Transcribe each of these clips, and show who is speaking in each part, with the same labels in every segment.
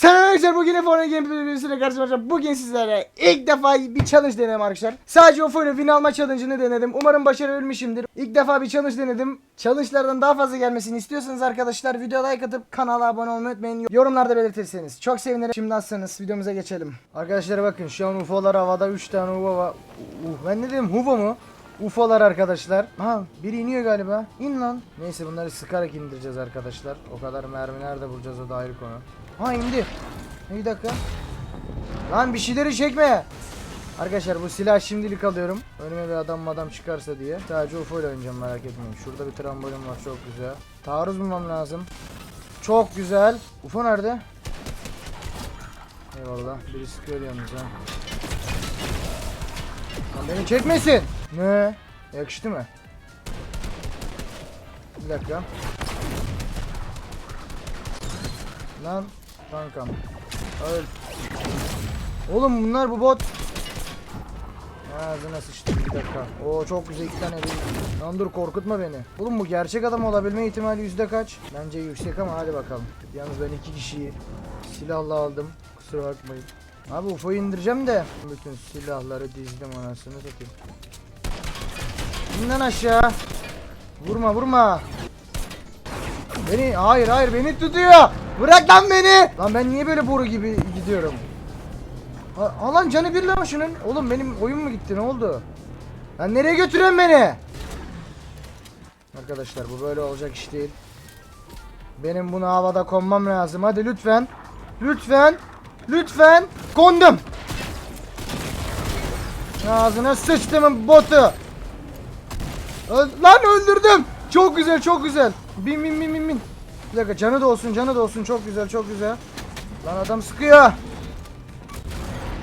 Speaker 1: Selam arkadaşlar bugün F10 Gameplay videosuyla karşınızda olacağım. Bugün sizlere ilk defa bir challenge denedim arkadaşlar. Sadece UFO ile win alma challenge'ını denedim. Umarım başarabilmişimdir. İlk defa bir challenge denedim. Challenge'lardan daha fazla gelmesini istiyorsanız arkadaşlar videoya like atıp kanala abone olmayı unutmayın. Yorumlarda belirtirseniz. Çok sevinirim. Şimdi nasılsınız? Videomuza geçelim. Arkadaşlar bakın şu an UFO'lar havada 3 tane UFO var. Uh, ben ne dedim UFO mu? UFO'lar arkadaşlar. Ha biri iniyor galiba. İn lan. Neyse bunları sıkarak indireceğiz arkadaşlar. O kadar mermi nerede bulacağız o da ayrı konu. Ha indi. Bir dakika. Lan bir şeyleri çekme. Arkadaşlar bu silah şimdilik alıyorum. Önüme bir adam adam çıkarsa diye. Sadece UFO ile oynayacağım merak etmeyin. Şurada bir trambolin var çok güzel. Taarruz bulmam lazım. Çok güzel. UFO nerede? Eyvallah. Biri sıkıyor yalnız ha. Lan beni çekmesin. Ne? Yakıştı mı? Bir dakika. Lan kankam. Öl. Oğlum bunlar bu bot. Ağzına sıçtım bir dakika. Oo çok güzel iki tane değil. Lan dur korkutma beni. Oğlum bu gerçek adam olabilme ihtimali yüzde kaç? Bence yüksek ama hadi bakalım. Yalnız ben iki kişiyi silahla aldım. Kusura bakmayın. Abi UFO'yu indireceğim de. Bütün silahları dizdim anasını satayım. İn lan aşağı. Vurma vurma. Beni hayır hayır beni tutuyor. Bırak lan beni. Lan ben niye böyle boru gibi gidiyorum? Ha, ha lan canı bir lan şunun. Oğlum benim oyun mu gitti ne oldu? Lan nereye götürüyorsun beni? Arkadaşlar bu böyle olacak iş değil. Benim bunu havada konmam lazım. Hadi lütfen. Lütfen. Lütfen. Kondum. Ağzına sıçtımın botu. Lan öldürdüm. Çok güzel çok güzel. Bin bin bin bin bin. Bir dakika canı da olsun canı da olsun çok güzel çok güzel. Lan adam sıkıyor.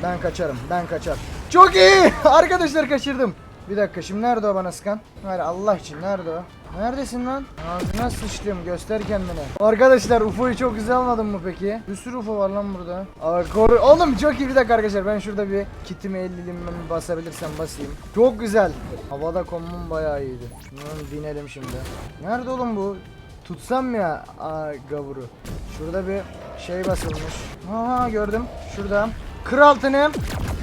Speaker 1: Ben kaçarım ben kaçar. Çok iyi. Arkadaşlar kaçırdım. Bir dakika şimdi nerede o bana sıkan? Hayır Allah için nerede o? Neredesin lan? Ağzına sıçtım göster kendini. Arkadaşlar UFO'yu çok güzel almadın mı peki? Bir sürü UFO var lan burada. Aa, koru Oğlum çok iyi bir dakika arkadaşlar ben şurada bir kitimi 50'limden basabilirsem basayım. Çok güzel. Havada konmum bayağı iyiydi. Şunu binelim şimdi. Nerede oğlum bu? Tutsam ya aa, gavuru. Şurada bir şey basılmış. Aha gördüm. Şurada. Kır.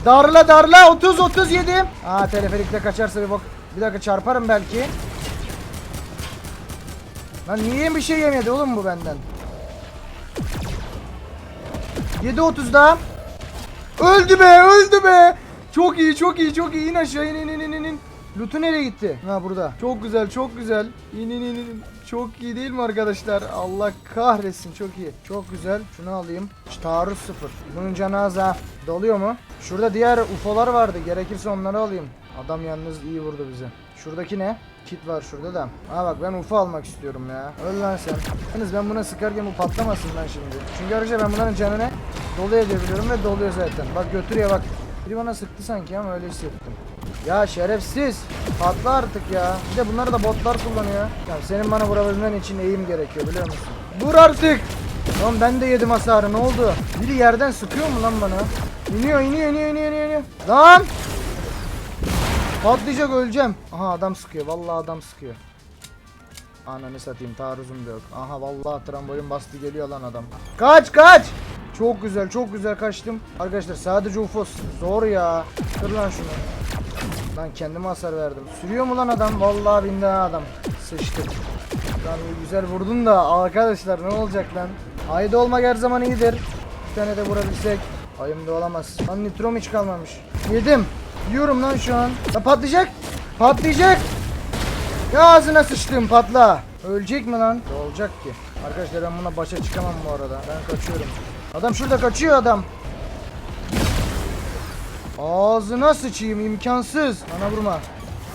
Speaker 1: Darla darla 30 37. Aa teleferikte kaçarsa bir bak. Bir dakika çarparım belki. Lan niye bir şey yemedi oğlum bu benden? 7.30 daha. Öldü be öldü be. Çok iyi çok iyi çok iyi. İn aşağı in in in in in. Lütü nereye gitti? Ha burada. Çok güzel çok güzel. İn in in in. Çok iyi değil mi arkadaşlar? Allah kahretsin çok iyi. Çok güzel. Şunu alayım. Taarruz sıfır. Bunun canı az ha. Doluyor mu? Şurada diğer UFO'lar vardı. Gerekirse onları alayım. Adam yalnız iyi vurdu bize. Şuradaki ne? Kit var şurada da. Ha bak ben UFO almak istiyorum ya. Öl lan sen. Yalnız ben buna sıkarken bu patlamasın lan şimdi. Çünkü arkadaşlar ben bunların canını dolu edebiliyorum ve doluyor zaten. Bak götürüyor bak. Biri bana sıktı sanki ama öyle hissettim. Ya şerefsiz. Patla artık ya. Bir de bunları da botlar kullanıyor. Ya senin bana vurabilmen için eğim gerekiyor biliyor musun? Vur artık. Lan ben de yedim hasarı ne oldu? Biri yerden sıkıyor mu lan bana? İniyor iniyor iniyor iniyor iniyor. iniyor. Lan! Patlayacak öleceğim. Aha adam sıkıyor. Vallahi adam sıkıyor. Ananı satayım taarruzum da yok. Aha vallahi trambolin bastı geliyor lan adam. Kaç kaç! Çok güzel çok güzel kaçtım. Arkadaşlar sadece UFOS. Zor ya. Kır lan şunu. Lan kendime hasar verdim. Sürüyor mu lan adam? Vallahi bindi adam. Sıçtı. Lan güzel vurdun da arkadaşlar ne olacak lan? Ayda olmak her zaman iyidir. Bir tane de vurabilsek. Ayımda olamaz. Lan nitrom hiç kalmamış. Yedim. Yiyorum lan şu an. Ya patlayacak. Patlayacak. Ya ağzına sıçtım patla. Ölecek mi lan? Ne olacak ki? Arkadaşlar ben buna başa çıkamam bu arada. Ben kaçıyorum. Adam şurada kaçıyor adam. Ağzına sıçayım imkansız. Bana vurma.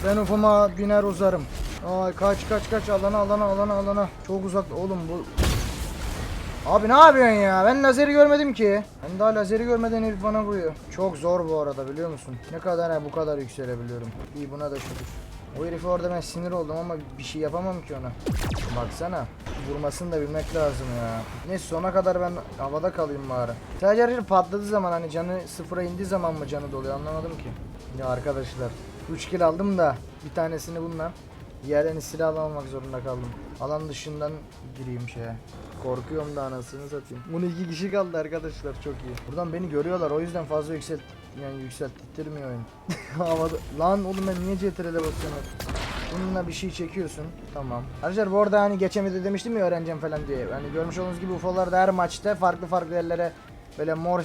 Speaker 1: Ben ufuma biner uzarım. Ay kaç kaç kaç alana alana alana alana. Çok uzak oğlum bu. Abi ne yapıyorsun ya? Ben lazeri görmedim ki. Ben daha lazeri görmeden herif bana vuruyor. Çok zor bu arada biliyor musun? Ne kadar ha bu kadar yükselebiliyorum. İyi buna da şükür. O herife orada ben sinir oldum ama bir şey yapamam ki ona. Baksana. Vurmasını da bilmek lazım ya. Neyse sona kadar ben havada kalayım bari. Sadece herif patladığı zaman hani canı sıfıra indiği zaman mı canı doluyor anlamadım ki. Ya arkadaşlar 3 kill aldım da bir tanesini bununla Yerlerini silah almak zorunda kaldım. Alan dışından gireyim şeye. Korkuyorum da anasını satayım. Bunu iki kişi kaldı arkadaşlar çok iyi. Buradan beni görüyorlar o yüzden fazla yükselt yani yükselttirmiyor oyun. Havada. Lan oğlum ben niye CTRL'e basıyorum? Bununla bir şey çekiyorsun. Tamam. Arkadaşlar bu arada hani geçemedi demiştim ya öğreneceğim falan diye. Hani görmüş olduğunuz gibi UFO'lar da her maçta farklı farklı yerlere böyle mor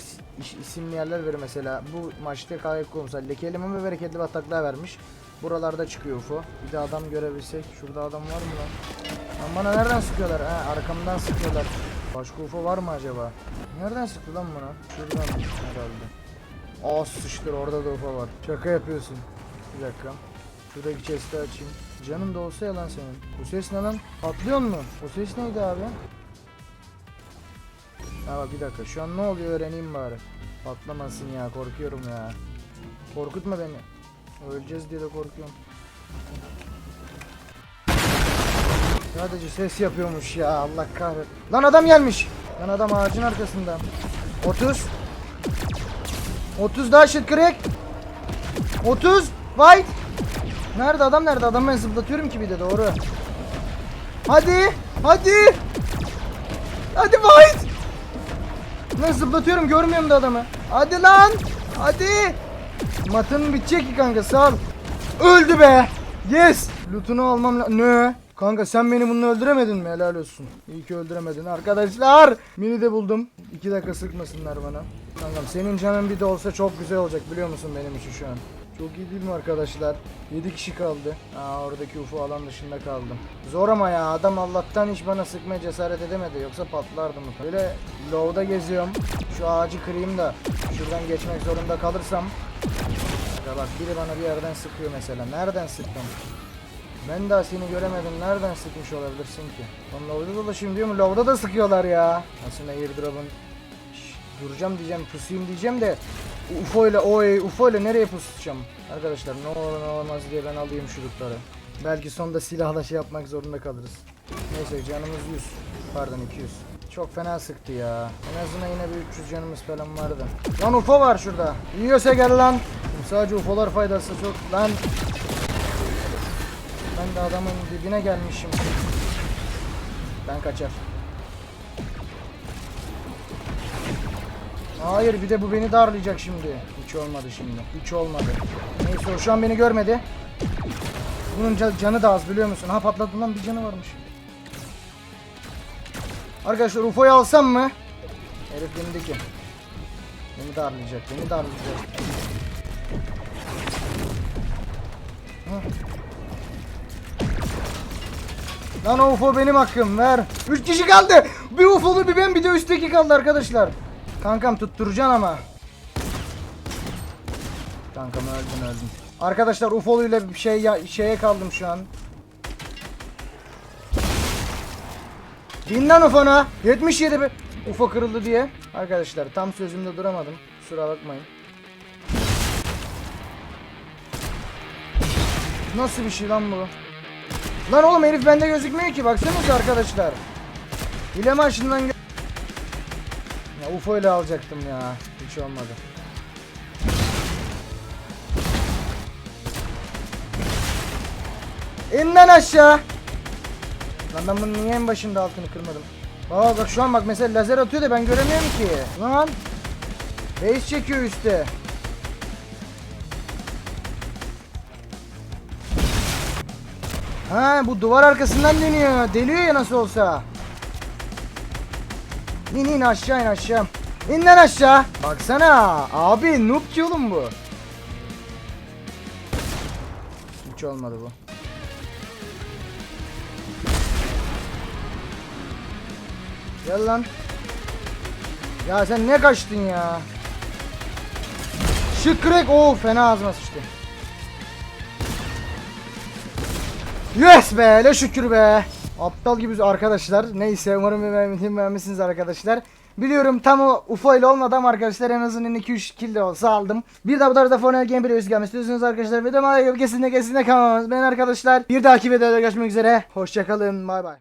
Speaker 1: isimli yerler verir mesela. Bu maçta KK Kumsal lekeli ve bereketli bataklığa vermiş. Buralarda çıkıyor UFO. Bir de adam görebilsek. Şurada adam var mı lan? Lan bana nereden sıkıyorlar? Ha arkamdan sıkıyorlar. Başka UFO var mı acaba? Nereden sıktı lan bana? Şuradan herhalde. Aa sıçtır orada da UFO var. Şaka yapıyorsun. Bir dakika. Şuradaki chest'i açayım. Canın da olsa yalan senin. Bu ses ne lan? Patlıyor mu? O ses neydi abi? Ha bak bir dakika. Şu an ne oluyor öğreneyim bari. Patlamasın ya korkuyorum ya. Korkutma beni. Öleceğiz diye de korkuyorum. Sadece ses yapıyormuş ya Allah kahret. Lan adam gelmiş. Lan adam ağacın arkasında. 30. 30 daha shit crack. 30. White. Nerede adam nerede? Adamı ben zıplatıyorum ki bir de doğru. Hadi. Hadi. Hadi White. Lan zıplatıyorum görmüyorum da adamı. Hadi lan. Hadi. Matın bitecek ki kanka sağ ol. Öldü be. Yes. Loot'unu almam la- Ne? Kanka sen beni bununla öldüremedin mi? Helal olsun. İyi ki öldüremedin arkadaşlar. Mini de buldum. 2 dakika sıkmasınlar bana. Kankam senin canın bir de olsa çok güzel olacak biliyor musun benim için şu an. Çok iyi değil mi arkadaşlar? 7 kişi kaldı. Aa oradaki UFO alan dışında kaldım. Zor ama ya adam Allah'tan hiç bana sıkmaya cesaret edemedi yoksa patlardım. Böyle low'da geziyorum. Şu ağacı kırayım da şuradan geçmek zorunda kalırsam. Ya bak biri bana bir yerden sıkıyor mesela. Nereden sıktım? Ben daha seni göremedim. Nereden sıkmış olabilirsin ki? Lan low'da dolaşayım diyor mu? Low'da da sıkıyorlar ya. Aslında airdrop'un duracağım diyeceğim, pusayım diyeceğim de UFO ile oy UFO ile nereye pusacağım? Arkadaşlar ne olur ne olmaz diye ben alayım şu lootları. Belki sonunda silahla şey yapmak zorunda kalırız. Neyse canımız 100. Pardon 200. Çok fena sıktı ya. En azından yine bir 300 canımız falan vardı. Lan UFO var şurada. Yiyorsa gel lan. Sadece UFO'lar faydası çok. Lan. Ben de adamın dibine gelmişim. Ben kaçar. Hayır bir de bu beni darlayacak şimdi. Hiç olmadı şimdi. Hiç olmadı. Neyse o şu an beni görmedi. Bunun ca- canı da az biliyor musun? Ha patladı lan bir canı varmış. Arkadaşlar UFO'yu alsam mı? Herif beni ki. Beni darlayacak, beni darlayacak. Ha. Lan o UFO benim hakkım ver. 3 kişi kaldı. Bir UFO'lu bir ben bir de üstteki kaldı arkadaşlar. Kankam tutturacaksın ama. Kankam öldün öldün. Arkadaşlar UFO'lu ile bir şey şeye kaldım şu an. Bin lan UFO'na. 77 be. UFO kırıldı diye. Arkadaşlar tam sözümde duramadım. Kusura bakmayın. Nasıl bir şey lan bu? Lan oğlum herif bende gözükmüyor ki baksanıza arkadaşlar. Hile maçından Ya UFO ile alacaktım ya. Hiç olmadı. İn lan aşağı. Lan ben bunun niye en başında altını kırmadım? Aa bak şu an bak mesela lazer atıyor da ben göremiyorum ki. Lan. Base çekiyor üstte. Ha bu duvar arkasından dönüyor. Deliyor ya nasıl olsa. İn in aşağı in aşağı. İn lan aşağı. Baksana. Abi noob ki oğlum bu. Hiç olmadı bu. Gel lan. Ya sen ne kaçtın ya? Şık crack. Oo fena ağzıma sıçtı. Yes be ne şükür be. Aptal gibi arkadaşlar. Neyse umarım beğenmişsiniz, arkadaşlar. Biliyorum tam o UFO ile olmadı ama arkadaşlar en azından 2-3 kill de olsa aldım. Bir de bu tarzda Fortnite Gameplay videosu gelmek istiyorsanız arkadaşlar videoma kesinlikle kesinlikle kalmamız. Ben arkadaşlar bir dahaki videoda görüşmek üzere. Hoşçakalın bay bay.